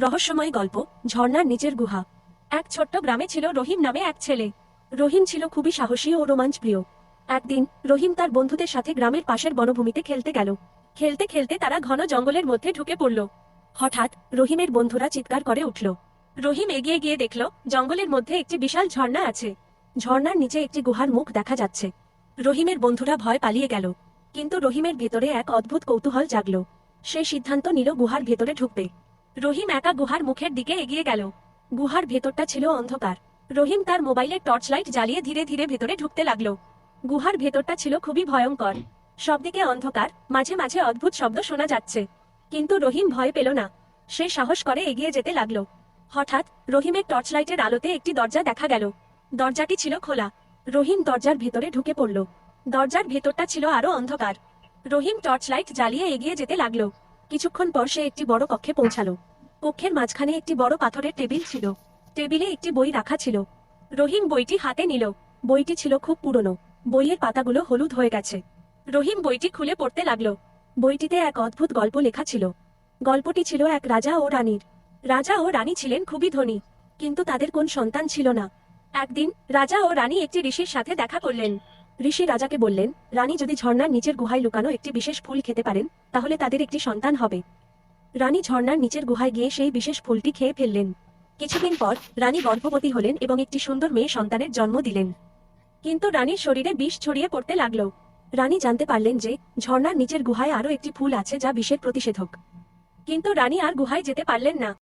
রহস্যময় গল্প, ঝর্ণার নিচের গুহা। এক ছোট্ট গ্রামে ছিল রহিম নামে এক ছেলে। রহিম ছিল খুবই সাহসী ও রোমাঞ্চপ্রিয়। একদিন, রহিম তার বন্ধুদের সাথে গ্রামের পাশের বনভূমিতে খেলতে গেল। খেলতে খেলতে তারা ঘন জঙ্গলের মধ্যে ঢুকে পড়ল। হঠাৎ, রহিমের বন্ধুরা চিৎকার করে উঠল। রহিম এগিয়ে গিয়ে দেখল, জঙ্গলের মধ্যে একটি বিশাল ঝর্ণা আছে। ঝর্ণার নিচে একটি গুহার মুখ দেখা যাচ্ছে। রহিমের বন্ধুরা ভয় পালিয়ে গেল। কিন্তু রহিমের ভেতরে এক অদ্ভুত কৌতূহল জাগল। সে সিদ্ধান্ত নিল গুহার ভেতরে ঢুকবে। রহিম একা গুহার মুখের দিকে এগিয়ে গেল। গুহার ভেতরটা ছিল অন্ধকার। রহিম তার মোবাইলের টর্চ লাইট জ্বালিয়ে ধীরে ধীরে ভেতরে ঢুকতে লাগল। গুহার ভেতরটা ছিল খুবই ভয়ঙ্কর। সবদিকে অন্ধকার, মাঝে মাঝে অদ্ভুত শব্দ শোনা যাচ্ছে। কিন্তু রহিম ভয় পেল না। সে সাহস করে এগিয়ে যেতে লাগল। হঠাৎ রহিমের টর্চ লাইটের আলোতে একটি দরজা দেখা গেল। দরজাটি ছিল খোলা। রহিম দরজার ভেতরে ঢুকে পড়ল। দরজার ভেতরটা ছিল আরও অন্ধকার। রহিম টর্চ লাইট জ্বালিয়ে এগিয়ে যেতে লাগল। কিছুক্ষণ পর সে একটি বড় কক্ষে পৌঁছালো। কক্ষের মাঝখানে একটি বড় পাথরের টেবিল ছিল। টেবিলে একটি বই রাখা ছিল। রহিম বইটি হাতে নিল। বইটি ছিল খুব পুরনো। বইয়ের পাতাগুলো হলুদ হয়ে গেছে। রহিম বইটি খুলে পড়তে লাগল। বইটিতে এক অদ্ভুত গল্প লেখা ছিল। গল্পটি ছিল এক রাজা ও রানীর। রাজা ও রানী ছিলেন খুবই ধনী, কিন্তু তাদের কোন সন্তান ছিল না। একদিন রাজা ও রানী একটি ঋষির সাথে দেখা করলেন। ঋষি রাজাকে বললেন, রানী যদি ঝর্ণার নিচের গুহায় লুকানো একটি বিশেষ ফুল খেতে পারেন, তাহলে তাদের একটি সন্তান হবে। রানী ঝর্ণার নিচের গুহায় গিয়ে সেই বিশেষ ফুলটি খেয়ে ফেললেন। কিছুদিন পর রানী গর্ভবতী হলেন এবং একটি সুন্দর মেয়ে সন্তানের জন্ম দিলেন। কিন্তু রানীর শরীরে বিষ ছড়িয়ে পড়তে লাগল। রানী জানতে পারলেন যে ঝর্ণার নিচের গুহায় আরও একটি ফুল আছে যা বিষের প্রতিষেধক। কিন্তু রানী আর গুহায় যেতে পারলেন না।